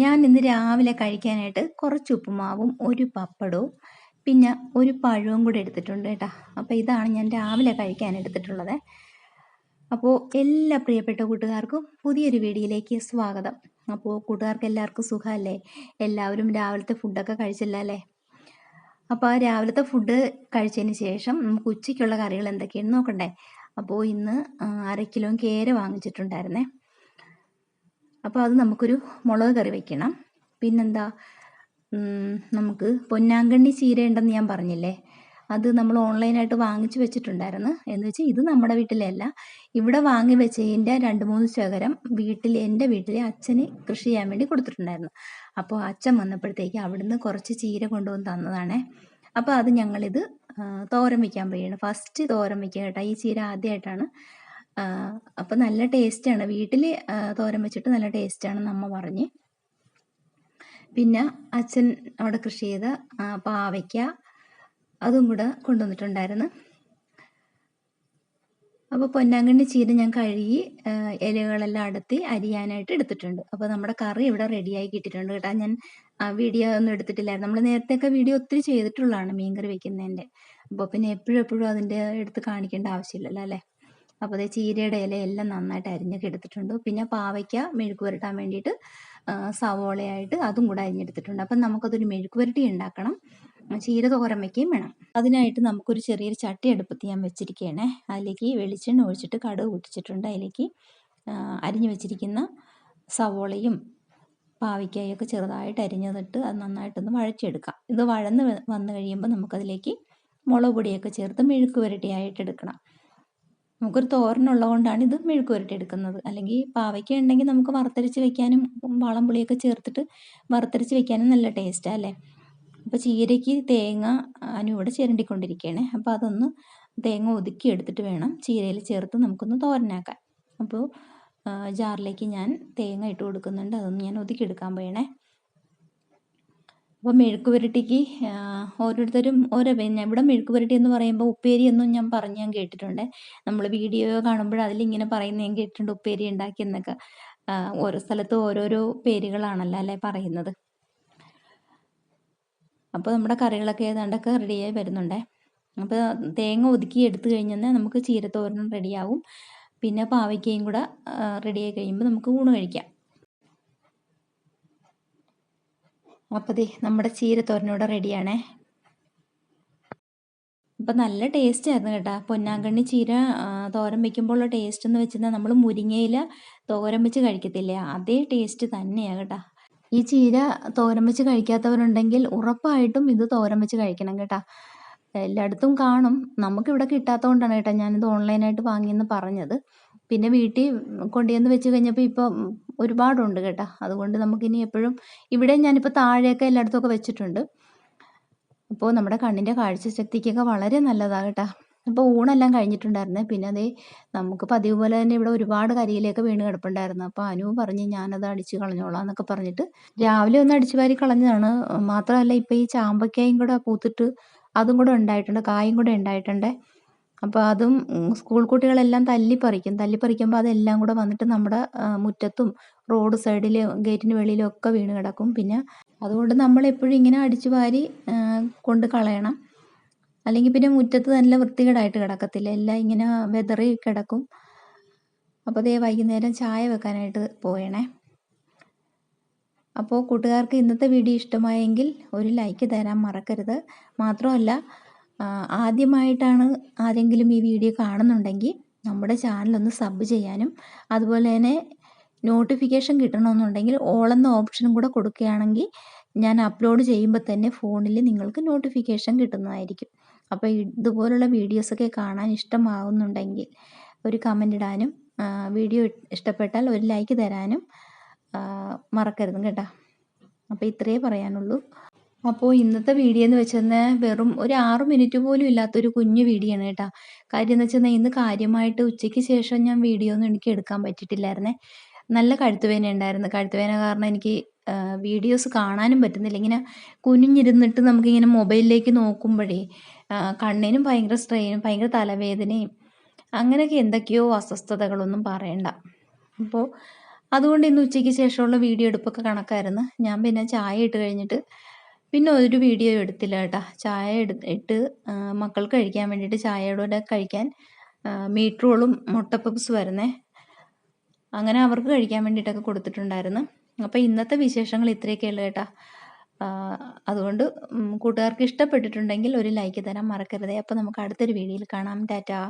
ഞാൻ ഇന്ന് രാവിലെ കഴിക്കാനായിട്ട് കുറച്ച് ഉപ്പുമാവും ഒരു പപ്പടവും പിന്നെ ഒരു പഴവും കൂടെ എടുത്തിട്ടുണ്ട് കേട്ടോ. അപ്പോൾ ഇതാണ് ഞാൻ രാവിലെ കഴിക്കാൻ എടുത്തിട്ടുള്ളത്. അപ്പോൾ എല്ലാ പ്രിയപ്പെട്ട കൂട്ടുകാർക്കും പുതിയൊരു വീഡിയോയിലേക്ക് സ്വാഗതം. അപ്പോൾ കൂട്ടുകാർക്ക് എല്ലാവർക്കും സുഖമല്ലേ? എല്ലാവരും രാവിലത്തെ ഫുഡൊക്കെ കഴിച്ചില്ല അല്ലേ? അപ്പോൾ രാവിലത്തെ ഫുഡ് കഴിച്ചതിന് ശേഷം നമുക്ക് ഉച്ചയ്ക്കുള്ള കറികൾ എന്തൊക്കെയാണെന്ന് നോക്കണ്ടേ? അപ്പോൾ ഇന്ന് അര കിലോ കേര വാങ്ങിച്ചിട്ടുണ്ടായിരുന്നേ. അപ്പോൾ അത് നമുക്കൊരു മുളക് കറി വെക്കണം. പിന്നെന്താ നമുക്ക് പൊന്നാങ്കണ്ണി ചീര ഉണ്ടെന്ന് ഞാൻ പറഞ്ഞില്ലേ? അത് നമ്മൾ ഓൺലൈനായിട്ട് വാങ്ങിച്ചു വെച്ചിട്ടുണ്ടായിരുന്നു. എന്ന് വെച്ചാൽ ഇത് നമ്മുടെ വീട്ടിലല്ല ഇവിടെ വാങ്ങി വെച്ചതിന്റെ രണ്ട് മൂന്ന് ശേഖരം വീട്ടിൽ എന്റെ വീട്ടിൽ അച്ഛന് കൃഷി ചെയ്യാൻ വേണ്ടി കൊടുത്തിട്ടുണ്ടായിരുന്നു. അപ്പോൾ അച്ഛൻ വന്നപ്പോഴത്തേക്ക് അവിടുന്ന് കുറച്ച് ചീര കൊണ്ടുവന്ന് തന്നതാണേ. അപ്പോൾ അത് ഞങ്ങളിത് തോരൻ വയ്ക്കാൻ പോയാണ്. ഫസ്റ്റ് തോരൻ വയ്ക്കുക കേട്ടോ. ഈ ചീര ആദ്യമായിട്ടാണ് അപ്പം നല്ല ടേസ്റ്റാണ് വീട്ടിൽ തോരൻ വെച്ചിട്ട് നല്ല ടേസ്റ്റാണെന്ന് അമ്മ പറഞ്ഞ്. പിന്നെ അച്ഛൻ അവിടെ കൃഷി ചെയ്ത പാവയ്ക്ക അതും കൂടെ കൊണ്ടുവന്നിട്ടുണ്ടായിരുന്നു. അപ്പോൾ പൊന്നാങ്കണ്ണി ചീര ഞാൻ കഴുകി ഇലകളെല്ലാം അടുത്തി അരിയാനായിട്ട് എടുത്തിട്ടുണ്ട്. അപ്പോൾ നമ്മുടെ കറി ഇവിടെ റെഡിയായി കിട്ടിയിട്ടുണ്ട് കേട്ടോ. ഞാൻ വീഡിയോ ഒന്നും എടുത്തിട്ടില്ലായിരുന്നു. നമ്മൾ നേരത്തെയൊക്കെ വീഡിയോ ഒത്തിരി ചെയ്തിട്ടുള്ളതാണ് മീൻകറി വെക്കുന്നതിന്റെ അപ്പോൾ പിന്നെ എപ്പോഴും എപ്പോഴും അതിന്റെ എടുത്ത് കാണിക്കേണ്ട ആവശ്യമില്ലല്ലോ അല്ലേ? അപ്പോൾ അതേ ചീരയുടെ എല്ലാം നന്നായിട്ട് അരിഞ്ഞൊക്കെ എടുത്തിട്ടുണ്ട്. പിന്നെ പാവയ്ക്ക മെഴുക്ക് പുരട്ടാൻ വേണ്ടിയിട്ട് സവോളയായിട്ട് അതും കൂടെ അരിഞ്ഞെടുത്തിട്ടുണ്ട്. അപ്പം നമുക്കതൊരു മെഴുക്ക് പുരട്ടി ഉണ്ടാക്കണം. ചീര തോരൻ വയ്ക്കുകയും വേണം. അതിനായിട്ട് നമുക്കൊരു ചെറിയൊരു ചട്ടി അടുപ്പത്ത് ഞാൻ വെച്ചിരിക്കുകയാണേ അതിലേക്ക് വെളിച്ചെണ്ണ ഒഴിച്ചിട്ട് കടുക് പൊട്ടിച്ചിട്ടുണ്ട്. അതിലേക്ക് അരിഞ്ഞു വെച്ചിരിക്കുന്ന സവോളയും പാവയ്ക്കായൊക്കെ ചെറുതായിട്ട് അരിഞ്ഞതിട്ട് അത് നന്നായിട്ടൊന്ന് വഴച്ചെടുക്കാം ഇത് വഴന്ന് വന്നു കഴിയുമ്പോൾ നമുക്കതിലേക്ക് മുളക് പൊടിയൊക്കെ ചേർത്ത് മെഴുക്ക് പുരട്ടിയായിട്ട് എടുക്കണം. നമുക്കൊരു തോരനുള്ളത് കൊണ്ടാണ് ഇത് മെഴുക്ക് പുരട്ടി എടുക്കുന്നത് അല്ലെങ്കിൽ പാവയ്ക്ക ഉണ്ടെങ്കിൽ നമുക്ക് വറുത്തരച്ച് വെക്കാനും വളം പുളിയൊക്കെ ചേർത്തിട്ട് വറുത്തരച്ച് വെക്കാനും നല്ല ടേസ്റ്റാണ് അല്ലേ? അപ്പോൾ ചീരയ്ക്ക് തേങ്ങ അനുവിടെ ചിരണ്ടിക്കൊണ്ടിരിക്കുകയാണ് അപ്പോൾ അതൊന്ന് തേങ്ങ ഒതുക്കി എടുത്തിട്ട് വേണം ചീരയിൽ ചേർത്ത് നമുക്കൊന്ന് തോരനാക്കാൻ. അപ്പോൾ ജാറിലേക്ക് ഞാൻ തേങ്ങ ഇട്ട് കൊടുക്കുന്നുണ്ട്. അതൊന്ന് ഞാൻ ഒതുക്കി എടുക്കാൻ പോയണേ. അപ്പോൾ മെഴുക്ക് പുരട്ടിക്ക് ഓരോരുത്തരും ഓരോ പിന്നെ ഇവിടെ മെഴുക്ക് പുരട്ടി എന്ന് പറയുമ്പോൾ ഉപ്പേരി എന്നും ഞാൻ പറഞ്ഞ് ഞാൻ കേട്ടിട്ടുണ്ട്. നമ്മൾ വീഡിയോ കാണുമ്പോൾ അതിലിങ്ങനെ പറയുന്നത് ഞാൻ കേട്ടിട്ടുണ്ട് ഉപ്പേരി ഉണ്ടാക്കിയെന്നൊക്കെ ഓരോ സ്ഥലത്തും ഓരോരോ പേരുകളാണല്ലോ അല്ലേ പറയുന്നത്. അപ്പോൾ നമ്മുടെ കറികളൊക്കെ ഏതാണ്ടൊക്കെ റെഡിയായി വരുന്നുണ്ടേ. അപ്പോൾ തേങ്ങ ഒതുക്കി എടുത്തു കഴിഞ്ഞാൽ നമുക്ക് ചീരത്തോരനും റെഡിയാവും. പിന്നെ പാവയ്ക്കയും കൂടെ റെഡിയായി കഴിയുമ്പോൾ നമുക്ക് ഊണ് കഴിക്കാം. അപ്പോൾ ദേ നമ്മുടെ ചീരത്തോരനോടെ റെഡിയാണേ. അപ്പം നല്ല ടേസ്റ്റ് ആയിരുന്നു കേട്ടോ. പൊന്നാങ്കണ്ണി ചീര തോരൻ വെക്കുമ്പോഴുള്ള ടേസ്റ്റ് എന്ന് വെച്ചാൽ നമ്മൾ മുരിങ്ങയില തോരൻ വെച്ച് കഴിക്കത്തില്ലേ? അതേ ടേസ്റ്റ് തന്നെയാണ് കേട്ടോ. ഈ ചീര തോരൻ വെച്ച് കഴിക്കാത്തവരുണ്ടെങ്കിൽ ഉറപ്പായിട്ടും ഇത് തോരൻ വെച്ച് കഴിക്കണം കേട്ടോ. എല്ലായിടത്തും കാണും. നമുക്കിവിടെ കിട്ടാത്തതുകൊണ്ടാണ് കേട്ടോ ഞാനിത് ഓൺലൈനായിട്ട് വാങ്ങിയെന്ന് പറഞ്ഞത്. പിന്നെ വീട്ടിൽ കൊണ്ടുചെന്ന് വെച്ച് കഴിഞ്ഞപ്പോൾ ഇപ്പോൾ ഒരുപാടുണ്ട് കേട്ടോ. അതുകൊണ്ട് നമുക്കിനി എപ്പോഴും ഇവിടെ ഞാനിപ്പോൾ താഴെയൊക്കെ എല്ലായിടത്തുമൊക്കെ വെച്ചിട്ടുണ്ട്. അപ്പോൾ നമ്മുടെ കണ്ണിന്റെ കാഴ്ചശക്തിക്കൊക്കെ വളരെ നല്ലതാണ് കേട്ടോ. അപ്പോൾ ഊണെല്ലാം കഴിഞ്ഞിട്ടുണ്ടായിരുന്നേ. പിന്നെ അതേ നമുക്ക് പതിവ് പോലെ തന്നെ ഇവിടെ ഒരുപാട് കരിയിലേക്ക് വീണ് കിടപ്പുണ്ടായിരുന്നു. അപ്പോൾ അനു പറഞ്ഞ് ഞാനത് അടിച്ച് കളഞ്ഞോളാം എന്നൊക്കെ പറഞ്ഞിട്ട് രാവിലെ ഒന്ന് അടിച്ചു വാരി കളഞ്ഞതാണ്. മാത്രമല്ല ഇപ്പോൾ ഈ ചാമ്പക്കായും കൂടെ പൂത്തിട്ട് അതും കൂടെ ഉണ്ടായിട്ടുണ്ട് കായും കൂടെ ഉണ്ടായിട്ടുണ്ട്. അപ്പോൾ അതും സ്കൂൾ കുട്ടികളെല്ലാം തല്ലിപ്പറിക്കും. തല്ലിപ്പറിക്കുമ്പോൾ അതെല്ലാം കൂടെ വന്നിട്ട് നമ്മുടെ മുറ്റത്തും റോഡ് സൈഡിൽ ഗേറ്റിന് വെളിയിലും ഒക്കെ വീണ് കിടക്കും. പിന്നെ അതുകൊണ്ട് നമ്മൾ എപ്പോഴും ഇങ്ങനെ അടിച്ചു വാരി കൊണ്ട് കളയണം. അല്ലെങ്കിൽ പിന്നെ മുറ്റത്ത് നല്ല വൃത്തികേടായിട്ട് കിടക്കത്തില്ല. എല്ലാം ഇങ്ങനെ വെതറി കിടക്കും. അപ്പോൾ ദേ വൈകുന്നേരം ചായ വെക്കാനായിട്ട് പോയണേ അപ്പോൾ കൂട്ടുകാർക്ക് ഇന്നത്തെ വീഡിയോ ഇഷ്ടമായെങ്കിൽ ഒരു ലൈക്ക് തരാൻ മറക്കരുത്. മാത്രമല്ല ആദ്യമായിട്ടാണ് ആരെങ്കിലും ഈ വീഡിയോ കാണുന്നുണ്ടെങ്കിൽ നമ്മുടെ ചാനലൊന്ന് സബ് ചെയ്യാനും അതുപോലെ തന്നെ നോട്ടിഫിക്കേഷൻ കിട്ടണമെന്നുണ്ടെങ്കിൽ ഓളെന്ന ഓപ്ഷനും കൂടെ കൊടുക്കുകയാണെങ്കിൽ ഞാൻ അപ്ലോഡ് ചെയ്യുമ്പോൾ തന്നെ ഫോണിൽ നിങ്ങൾക്ക് നോട്ടിഫിക്കേഷൻ കിട്ടുന്നതായിരിക്കും. അപ്പോൾ ഇതുപോലുള്ള വീഡിയോസൊക്കെ കാണാൻ ഇഷ്ടമാവുന്നുണ്ടെങ്കിൽ ഒരു കമന്റ് ഇടാനും വീഡിയോ ഇഷ്ടപ്പെട്ടാൽ ഒരു ലൈക്ക് തരാനും മറക്കരുത് കേട്ടോ. അപ്പോൾ ഇത്രയേ പറയാനുള്ളൂ. അപ്പോൾ ഇന്നത്തെ വീഡിയോ എന്ന് വെച്ചാൽ വെറും ഒരു ആറ് മിനിറ്റ് പോലും ഇല്ലാത്തൊരു കുഞ്ഞു വീഡിയോ ആണ് കേട്ടോ. കാര്യം എന്ന് വെച്ചാൽ ഇന്ന് കാര്യമായിട്ട് ഉച്ചയ്ക്ക് ശേഷം ഞാൻ വീഡിയോ ഒന്നും എനിക്ക് എടുക്കാൻ പറ്റിയിട്ടില്ലായിരുന്നേ. നല്ല കഴുത്തുവേന ഉണ്ടായിരുന്നു. കഴുത്തുവേന കാരണം എനിക്ക് വീഡിയോസ് കാണാനും പറ്റുന്നില്ല. ഇങ്ങനെ കുനിഞ്ഞിരുന്നിട്ട് നമുക്കിങ്ങനെ മൊബൈലിലേക്ക് നോക്കുമ്പോഴേ കണ്ണിനും ഭയങ്കര സ്ട്രെയിനും ഭയങ്കര തലവേദനയും അങ്ങനെയൊക്കെ എന്തൊക്കെയോ അസ്വസ്ഥതകളൊന്നും പറയണ്ട. അപ്പോൾ അതുകൊണ്ട് ഇന്ന് ഉച്ചയ്ക്ക് ശേഷമുള്ള വീഡിയോ എടുപ്പൊക്കെ കണക്കായിരുന്നു. ഞാൻ പിന്നെ ചായ ഇട്ട് കഴിഞ്ഞിട്ട് പിന്നെ ഒരു വീഡിയോ എടുത്തില്ല കേട്ടോ. ചായ ഇട്ട് മക്കൾക്ക് കഴിക്കാൻ വേണ്ടിയിട്ട് ചായയോടെ കഴിക്കാൻ മീറ്റ് റോളും മുട്ടപ്പപ്സ് വരുന്നേ. അങ്ങനെ അവർക്ക് കഴിക്കാൻ വേണ്ടിയിട്ടൊക്കെ കൊടുത്തിട്ടുണ്ടായിരുന്നു. അപ്പോൾ ഇന്നത്തെ വിശേഷങ്ങൾ ഇത്രയൊക്കെ ഉള്ളു കേട്ടോ. അതുകൊണ്ട് കൂട്ടുകാർക്ക് ഇഷ്ടപ്പെട്ടിട്ടുണ്ടെങ്കിൽ ഒരു ലൈക്ക് തരാൻ മറക്കരുതേ. അപ്പോൾ നമുക്ക് അടുത്തൊരു വീഡിയോയിൽ കാണാം. ടാറ്റാ.